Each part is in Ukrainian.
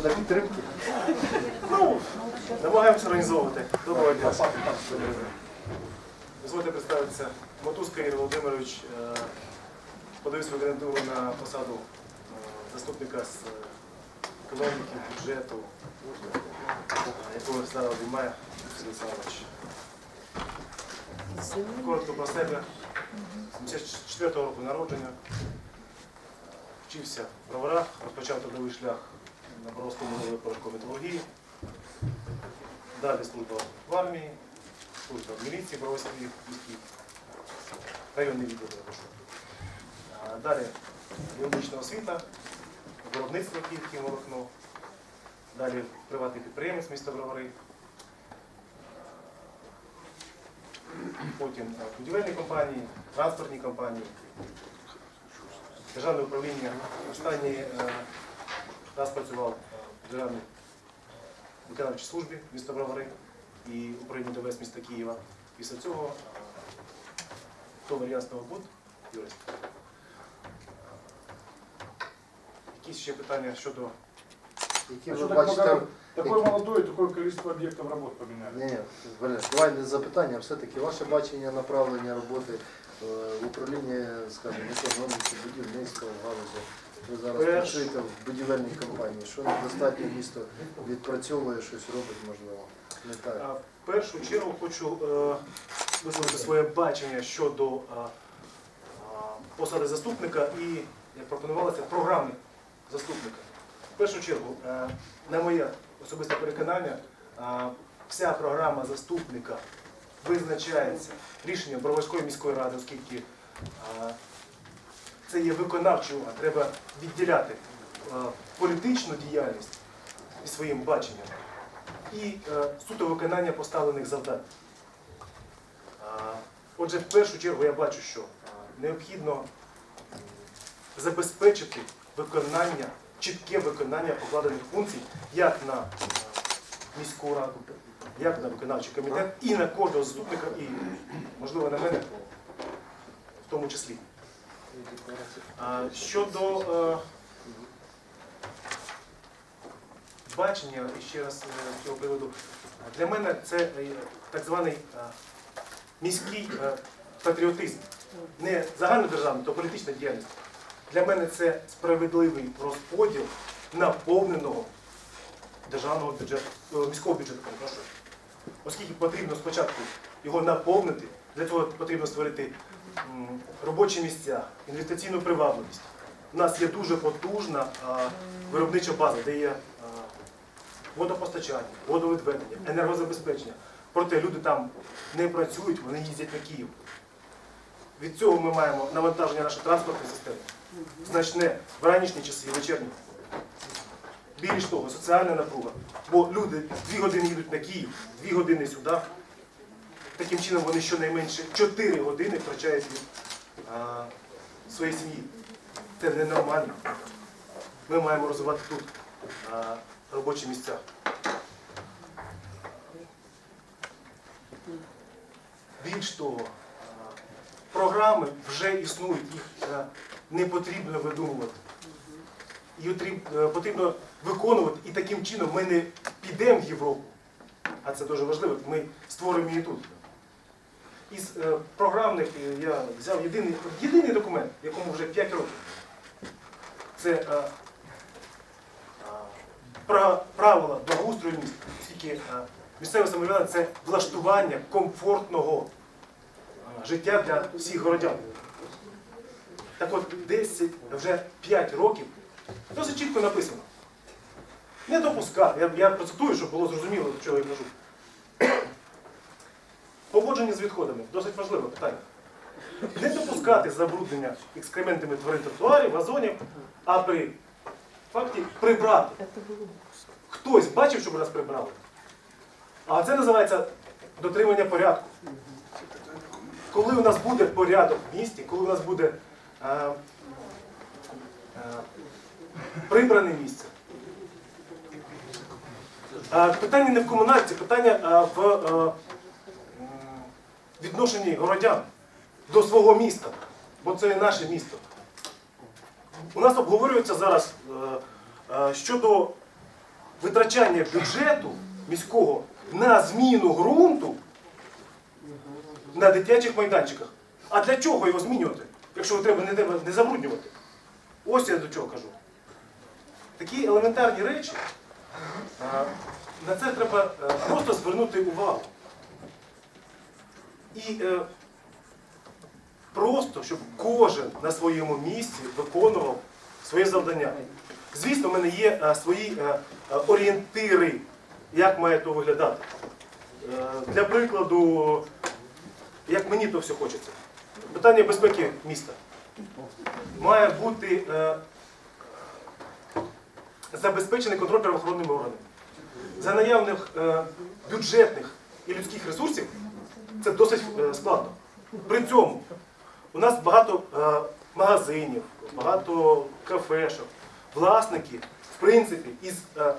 команда підтримки. Ну, намагаємося організовувати. Доброго дня. Дозвольте представитися. Мотузка Ігор Володимирович е, свою кандидатуру на посаду е, заступника з е, економіки, бюджету, якого зараз обіймає Василь Олександрович. Коротко про себе. 74-го року народження. Вчився в броварах, розпочав трудовий шлях на Боровському голові порошкової металургії. Далі служба в армії, служба в міліції, Боровській міській, районний відділ Далі юридична освіта, виробництво Київське Волокно. Далі приватний підприємець міста Бровари. Потім е, будівельні компанії, транспортні компанії, державне управління. Останній е, раз працював в державній виконавчій службі міста Бровари і управління ДВС міста Києва. Після цього Товар Ясного Буд, юрист. Якісь ще питання щодо Які ви бачите. Такое молодое, такое количество объектов работ поменяли. Ні, ні, Валерій, давай не запитання, а все-таки ваше бачення направлення роботи е, в управлінні, скажімо, економіки, будівництва галузі. Ви зараз Перш- працюєте в будівельній компанії. Що недостатньо місто відпрацьовує, щось робить, можливо. Не так. В першу чергу хочу е, висловити своє бачення щодо е, е, посади заступника і, як пропонувалося, програми заступника. В першу чергу, е, на моє особисте переконання, е, вся програма заступника визначається рішенням Броварської міської ради, оскільки е, це є виконавчий орган. Треба відділяти е, політичну діяльність і своїм баченням і е, суто виконання поставлених завдань. Отже, в першу чергу я бачу, що необхідно забезпечити виконання, чітке виконання покладених функцій як на е, міську раду, як на виконавчий комітет, і на кожного заступника, і, можливо, на мене в тому числі. Щодо е, бачення, ще раз е, з цього приводу, для мене це е, так званий е, міський е, патріотизм. Не загальнодержавний, то політична діяльність. Для мене це справедливий розподіл наповненого державного бюджету, е, міського бюджету. Оскільки потрібно спочатку його наповнити, для цього потрібно створити робочі місця, інвестиційну привабливість. У нас є дуже потужна виробнича база, де є водопостачання, водовідведення, енергозабезпечення. Проте люди там не працюють, вони їздять на Київ. Від цього ми маємо навантаження нашої транспортної системи. Значне в ранішні часи вечірні. Більш того, соціальна напруга. Бо люди дві години їдуть на Київ, дві години сюди. Таким чином вони щонайменше 4 години втрачають від а, своєї сім'ї. Це ненормально. Ми маємо розвивати тут а, робочі місця. Більш того, програми вже існують, їх е, не потрібно видумувати. Їх е, потрібно виконувати, і таким чином ми не підемо в Європу. А це дуже важливо, ми створюємо її тут. Із е, програмних е, я взяв єдиний, єдиний документ, якому вже 5 років. Це е, правила благоустрою міста, оскільки місцеве самоврядування це влаштування комфортного життя для всіх городян. Так от 10, вже 5 років досить чітко написано. Не допускати, я, я процитую, щоб було зрозуміло, до чого я кажу. Поводження з відходами досить важливе питання. Не допускати забруднення екскрементами тварин тротуарів, газонів, а при факті прибрати. Хтось бачив, щоб нас прибрали. А це називається дотримання порядку. Коли у нас буде порядок в місті, коли у нас буде е, е, прибране місце. Е, питання не в комунальці, питання е, в е, відношенні городян до свого міста, бо це наше місто. У нас обговорюється зараз е, е, щодо витрачання бюджету міського на зміну ґрунту на дитячих майданчиках. А для чого його змінювати, якщо його треба не, не забруднювати? Ось я до чого кажу. Такі елементарні речі, на це треба е, просто звернути увагу. І е, просто, щоб кожен на своєму місці виконував своє завдання. Звісно, в мене є е, свої е, е, орієнтири, як має то виглядати. Е, Для прикладу, як мені то все хочеться. Питання безпеки міста. Має бути е, забезпечений контроль правоохоронними органами. За наявних е, бюджетних і людських ресурсів це досить е, складно. При цьому у нас багато е, магазинів, багато кафешок, власники, в принципі, із е,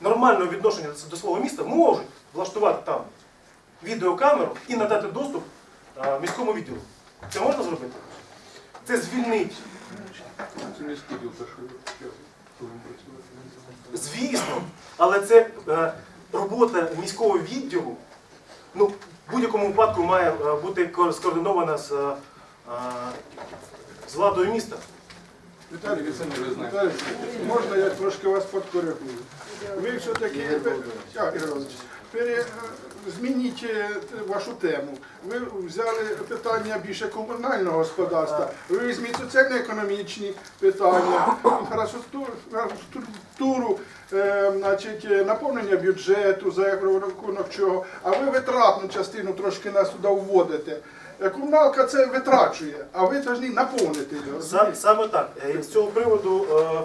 нормального відношення до свого міста можуть влаштувати там відеокамеру і надати доступ міському відділу. Це можна зробити? Це звільнить. Звісно, але це робота міського відділу. Ну, в будь-якому випадку має е, бути скоординована з, е, е, з владою міста. Віталій. Віталій, Можна я трошки вас підкоригую? Ви все-таки Пере- змініть е, вашу тему. Ви взяли питання більше комунального господарства. Ви візьміть соціально-економічні питання, інфраструктуру, е, значить, е, наповнення бюджету, за рахунок чого. А ви витратну частину трошки нас туди вводите. Е, Комуналка це витрачує, а ви повинні наповнити його. Са- Саме так. Е, З цього приводу е, е,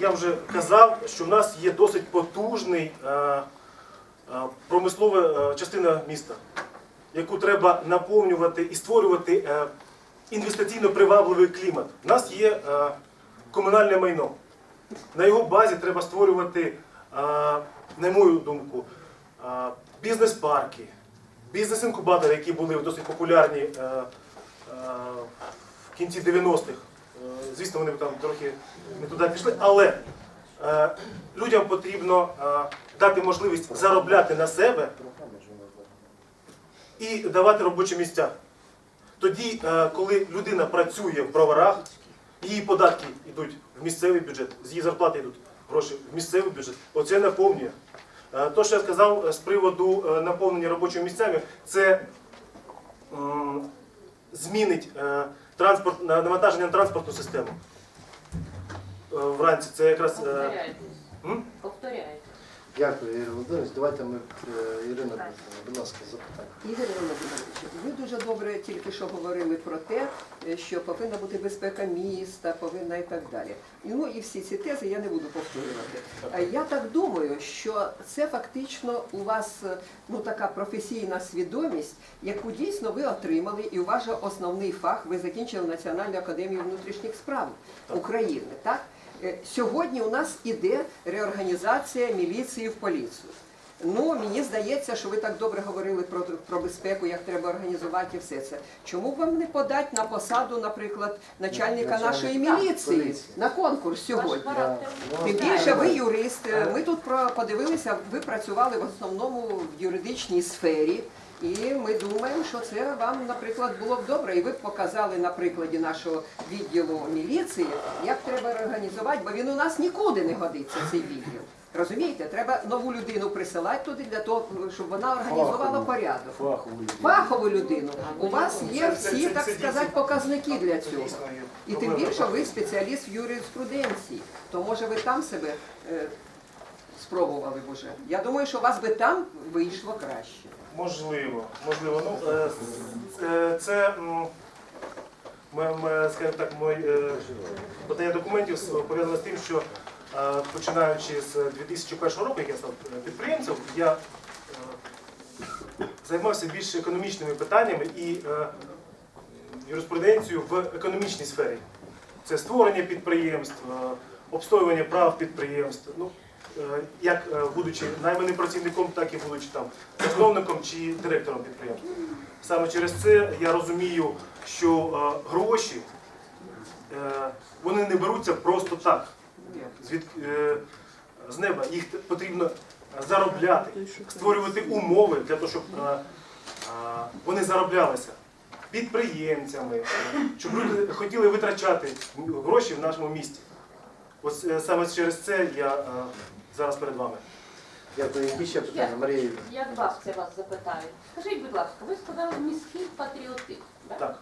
я вже казав, що в нас є досить потужний е, е, промислова е, частина міста, яку треба наповнювати і створювати е, інвестиційно привабливий клімат. У нас є е, комунальне майно. На його базі треба створювати, е, на мою думку, е, бізнес-парки, бізнес-інкубатори, які були досить популярні е, е, в кінці 90-х. Е, Звісно, вони там трохи не туди пішли, але е, людям потрібно е, дати можливість заробляти на себе і давати робочі місця. Тоді, е, коли людина працює в броварах, її податки йдуть в місцевий бюджет, з її зарплати йдуть гроші в місцевий бюджет, оце наповнює. Е, То, що я сказав е, з приводу е, наповнення робочими місцями, це змінить е, транспорт, навантаження на транспортну систему. Вранці це якраз. е, Повторяйте. Дякую, Ігор Володимирович. Давайте ми, е, Ірина будь ласка, запитання. Ігор Володимирович, ви дуже добре тільки що говорили про те, е, що повинна бути безпека міста, повинна і так далі. Ну і всі ці тези я не буду повторювати. Я так думаю, що це фактично у вас ну така професійна свідомість, яку дійсно ви отримали, і у вас же основний фах ви закінчили Національну академію внутрішніх справ України. Так сьогодні у нас іде реорганізація міліції в поліцію. Ну, мені здається, що ви так добре говорили про, про безпеку, як треба організувати і все це. Чому б вам не подати на посаду, наприклад, начальника Начальника нашої міліції поліції. на конкурс сьогодні? Тим більше ви юрист. Ми тут про подивилися, ви працювали в основному в юридичній сфері. І ми думаємо, що це вам, наприклад, було б добре. І ви б показали на прикладі нашого відділу міліції, як треба організувати, бо він у нас нікуди не годиться, цей відділ. Розумієте, треба нову людину присилати туди для того, щоб вона організувала порядок. Фахову людину. Фахову людину. У вас є всі, так сказати, показники для цього. І тим більше ви спеціаліст в юриспруденції, то може ви там себе е, спробували б уже. Я думаю, що у вас би там вийшло краще. Можливо, можливо. Ну, е, е, це, м, м- м- скажімо так, моє е, подання документів пов'язане з тим, що е, починаючи з 2001 року, як я став е, підприємцем, я е, займався більш економічними питаннями і е, юриспруденцією в економічній сфері. Це створення підприємств, е, обстоювання прав підприємств. Ну, е, як е, будучи найманим працівником, так і будучи там засновником чи директором підприємства. Саме через це я розумію, що е, гроші е, вони не беруться просто так. Звід, е, з неба. Їх потрібно заробляти, створювати умови для того, щоб е, е, вони зароблялися підприємцями, щоб люди хотіли витрачати гроші в нашому місті. Ось е, саме через це я е, зараз перед вами. Дякую. Які ще питання? Марія Юрійовна? Як вас це вас запитають? Скажіть, будь ласка, ви сказали міський патріотизм. так? Так,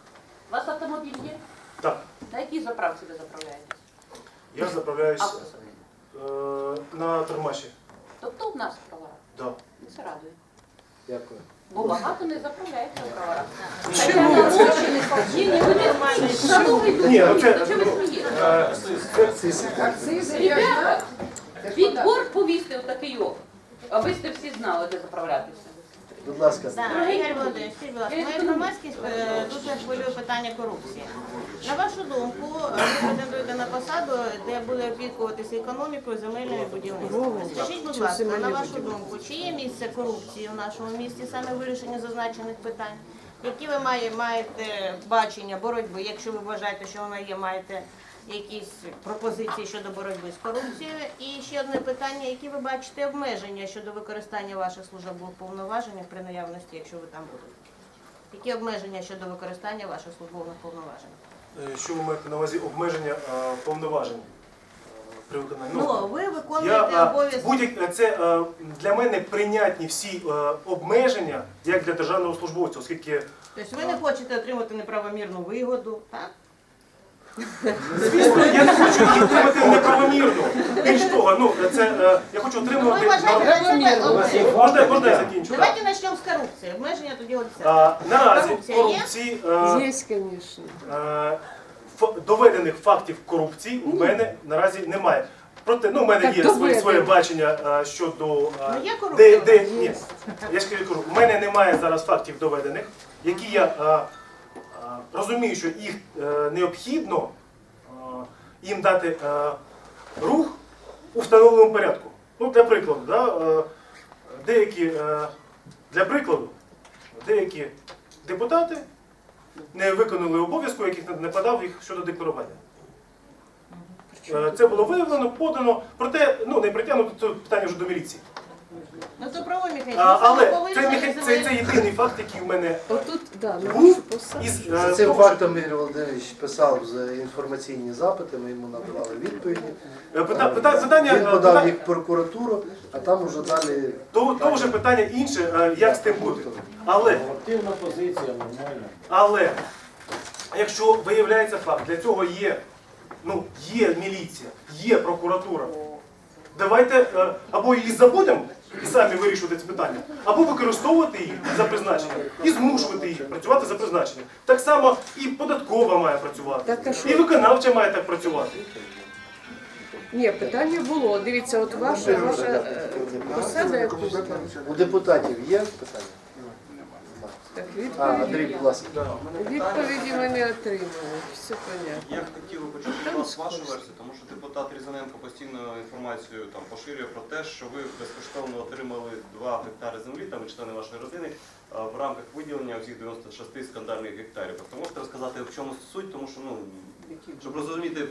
У вас автомобіль є? так. На якій заправці ви заправляєтесь? Я заправляюсь Автосові. е, на термаші. Тобто в нас в броварах. Да. Це радує. Дякую. Бо багато не заправляється в броварах. Чому? Ні, ні, ви нормально. Встановлюйте. Ні, ну це- До чого ви смієтеся? Е, я Ребята, знаю. Відбор повісти в такий ок. А ви сте всі знали, де заправлятися. Будь ласка. Так, Ігор Володимирович, скажіть, будь ласка, моя громадськість е, дуже хвилює питання корупції. На вашу думку, е, ви претендуєте на посаду, де буде опікуватися економікою, земельною і будівництвом. Скажіть, будь ласка, на вашу думку, чи є місце корупції у нашому місті саме в вирішенні зазначених питань? Які ви має- маєте бачення боротьби, якщо ви вважаєте, що вона є, маєте якісь пропозиції щодо боротьби з корупцією? І ще одне питання, які ви бачите обмеження щодо використання ваших службових повноважень при наявності, якщо ви там будете? Які обмеження щодо використання ваших службових повноважень? Е, Що ви маєте на увазі обмеження е, повноважень е, при виконанні? Ну, ви виконуєте обов'язки. це для мене прийнятні всі обмеження як для державного службовця, оскільки Тобто ви не хочете отримати неправомірну вигоду, так? Звісно я не хочу отримати неправомірно. Більш того, ну це е, я хочу отримувати ви вважаєте для себе можна, можна я закінчу? Так. Давайте почнемо з корупції. Обмеження тоді оце. А, наразі Корупція є? корупції е, Есть, конечно. Е, ф- доведених фактів корупції у мене наразі немає. Проте, ну, у мене Так є своє, доведено. своє бачення е, щодо. е, Ну, є де, корупція? де, ні, я ж кажу, у мене немає зараз фактів доведених, які я е, е, розумію, що їх е, необхідно е, їм дати е, рух у встановленому порядку. Ну, для прикладу, да, деякі, для прикладу, деякі депутати не виконали обов'язку, яких не подав їх щодо декларування. Це було виявлено, подано, проте ну, не притягнуто це питання вже до міліції. Ну то механізм. А, але це, меха- це, це єдиний факт, який в мене Отут, да, на був посаду. із За е, цим того, фактом Ігор Володимирович писав за інформаційні запити, ми йому надавали відповіді. Е, пита- пита- питання, Він е, подав їх в прокуратуру, а там уже далі то, то вже питання інше, е, як з тим бути. Але, Активна позиція, нормально. але, якщо виявляється факт, для цього є, ну, є міліція, є прокуратура. Давайте е, або її забудемо і самі вирішувати це питання, або використовувати її за призначенням і змушувати її працювати за призначенням. Так само і податкова має працювати, і виконавча має так працювати. Ні, питання було. Дивіться, от ваша, ваша посада, у депутатів є питання? Так, А, Андрій, відповіді, будь ласка. відповіді ми не отримали. Все понятно. Я хотів би почути від вас вашу версію, тому що депутат Різаненко постійно інформацію там поширює про те, що ви безкоштовно отримали 2 гектари землі, там і члени вашої родини, а, в рамках виділення всіх 96 скандальних гектарів. Тобто можете розказати, в чому суть, тому що ну щоб розуміти,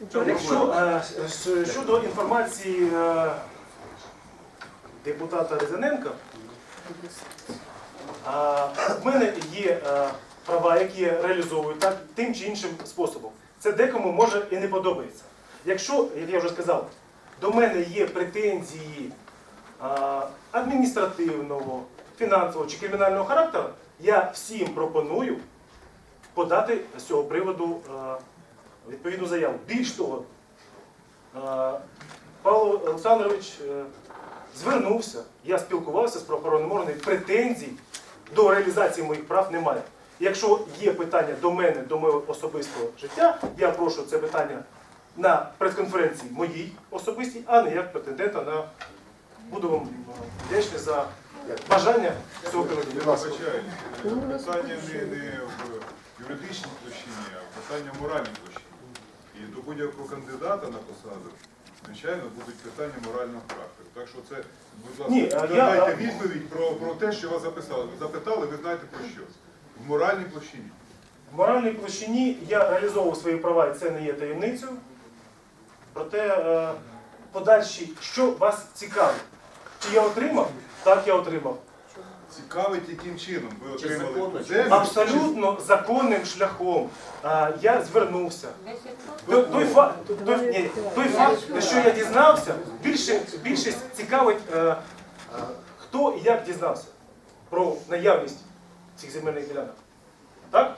в чому Якщо проблема. е, щодо інформації е, депутата Різаненка, а, в мене є е, права, які я реалізовую так, тим чи іншим способом. Це декому може і не подобається. Якщо, як я вже сказав, до мене є претензії адміністративного, фінансового чи кримінального характеру, я всім пропоную подати з цього приводу е, відповідну заяву. Більш того, е, Павло Олександрович звернувся, я спілкувався з правоохоронним органом, претензій до реалізації моїх прав немає. Якщо є питання до мене, до мого особистого життя, я прошу це питання на прес-конференції моїй особистій, а не як претендента на буду вам вдячний за бажання цього. Вибачайте, питання не, не в юридичній площині, а питання в моральній площині. І до будь-якого кандидата на посаду, звичайно, будуть питання морального характеру. Так що це, будь ласка, Ні, а я- дайте відповідь про, про те, що вас записали. Запитали, ви знаєте про що. В моральній площині. В моральній площині я реалізовував свої права, і це не є таємницею. Проте е, подальші, що вас цікавить? Чи я отримав? Так, я отримав. Цікавить, яким чином ви отримали землю. Абсолютно законним шляхом. А, я звернувся. Той, той, факт, той, ні, той факт, що я дізнався, більше, більшість цікавить, е, А, хто і як дізнався про наявність цих земельних ділянок. Так?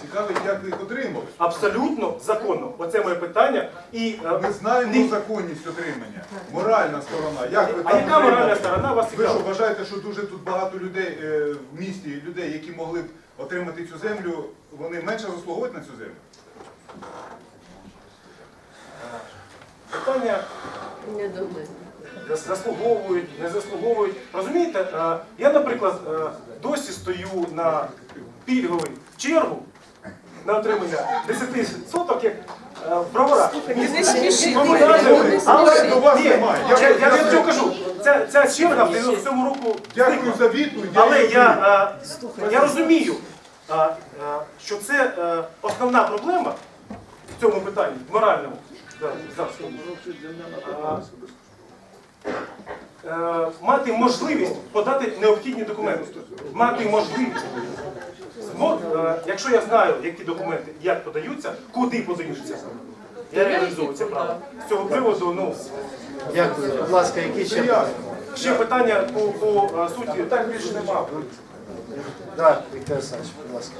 Цікавить, як ви їх отримали. Абсолютно законно. Оце моє питання. І, е, Ми знаємо не- законність отримання. Моральна сторона. Як ви а там яка моральна отримали? сторона вас Ви що цікавить? вважаєте, що дуже тут багато людей е, в місті, людей, які могли б отримати цю землю, вони менше заслуговують на цю землю? Питання заслуговують, не заслуговують. Розумієте, е, я, наприклад, е, досі стою на пільгову чергу на отримання 10 соток як е, в броварах. Але До вас немає. я, вам цього кажу, ця, ця черга в 97 року Дякую за відповідь. Але я, е, я розумію, е, що це основна проблема в цьому питанні, в моральному. Мати можливість подати необхідні документи. Мати можливість. Змо- е, Якщо я знаю, які документи, як подаються, куди подаються, я реалізовую це право. З цього приводу, ну, Дякую. Будь ласка, які ще питання? ще питання по, по е, суті, так більше немає. Так, Віктор Олександрович, будь ласка.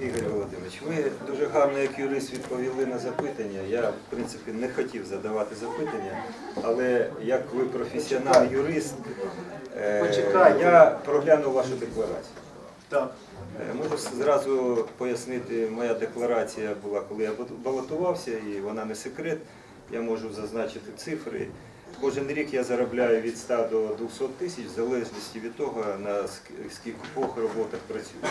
Ігор Володимирович, ви дуже гарно як юрист відповіли на запитання. Я, в принципі, не хотів задавати запитання, але як ви професіонал юрист, е, я проглянув вашу декларацію. Так. Е, Можу зразу пояснити, моя декларація була, коли я балотувався, і вона не секрет. Я можу зазначити цифри. Кожен рік я заробляю від 100 до 200 тисяч, в залежності від того, на ск- скількох роботах працюю.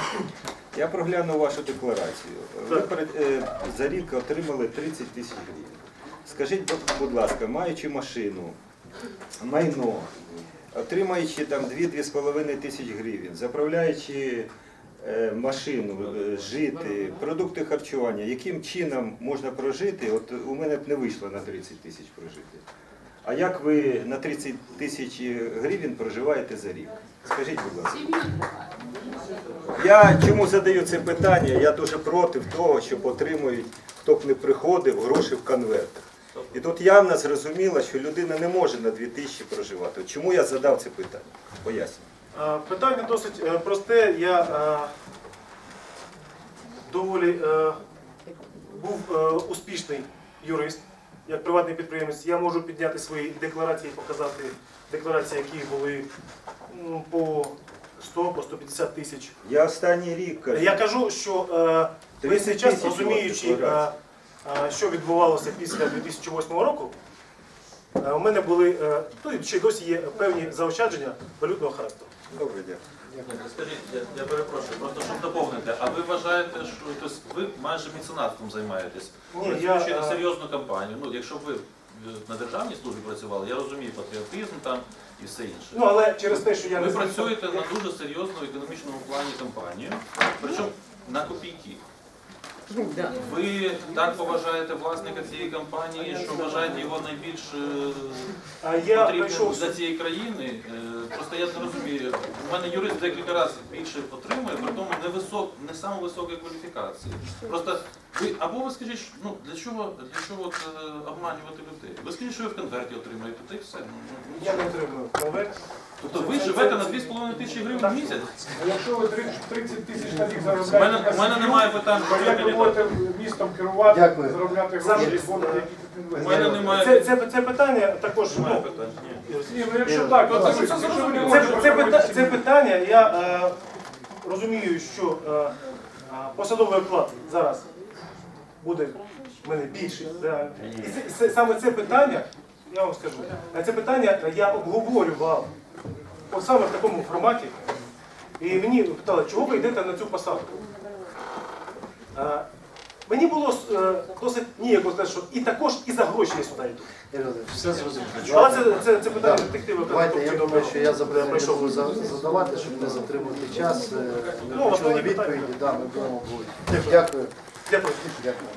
Я проглянув вашу декларацію. Ви е, за рік отримали 30 тисяч гривень. Скажіть, будь ласка, маючи машину, майно, отримаючи там 2-2,5 тисяч гривень, заправляючи е, машину, е, жити, продукти харчування, яким чином можна прожити? От у мене б не вийшло на 30 тисяч прожити. А як ви на 30 тисяч гривень проживаєте за рік? Скажіть, будь ласка. Я чому задаю це питання? Я дуже проти того, щоб отримують, хто б не приходив, гроші в конвертах. І тут явно зрозуміло, що людина не може на 2000 проживати. Чому я задав це питання? Поясню. Питання досить е, просте. Я е, доволі е, був успішний юрист, як приватний підприємець. Я можу підняти свої декларації, показати декларації, які були м, по 100, по 150 тисяч. Я останній рік кажу. Я кажу, що е, весь 30 час, розуміючи, е, е, що відбувалося після 2008 року, е, у мене були, е, ну і ще й досі є певні заощадження валютного характеру. Добре, дякую. Скажіть, я, я перепрошую, просто щоб доповнити, а ви вважаєте, що тобто, ви майже меценатством займаєтесь? Ні, Працюючи я, на е, серйозну компанію, ну якщо б ви на державній службі працювали, я розумію патріотизм там і все інше. Ну, але через те, що я ви не працюєте на дуже серйозному економічному плані компанію, причому на копійки. Ви так поважаєте власника цієї компанії, що вважаєте його найбільш е, потрібним для цієї країни. Е, Просто я не розумію. У мене юрист декілька разів більше отримує, при тому не висок, не саме високої кваліфікації. Просто ви або ви скажіть, ну для чого для чого от, е, обманювати людей? Ви скажіть, що ви в конверті отримаєте, та й все. Ну, ну, ну, я не отримую конверт. Тобто ви живете на 2,5 тисячі гривень в місяць? Якщо ви 30 тисяч на рік У мене, у мене немає питань до кандидата. містом керувати, Дякую. заробляти гроші, У мене немає Це, це, це питання також. немає Ну, питань. Ні. Ні, ну якщо так, то це, це, це, це, пита- це питання, я е, розумію, що е, е, посадовий оклад зараз буде в мене більший. Да. І це, це- саме це питання, я вам скажу, е, це питання я обговорював от саме в такому форматі. І мені питали, чого ви йдете на цю посаду? Е, Мені було е, досить ніяко сказати, що і також і за гроші я сюди йду. Все зрозуміло. Але це, це, це питання Да. детектива. Давайте, я думаю, що я прийшов. задавати, щоб не затримувати час. Е, Ми Ну, почули відповіді, да, ми будемо. Дякую. Дякую. Дякую.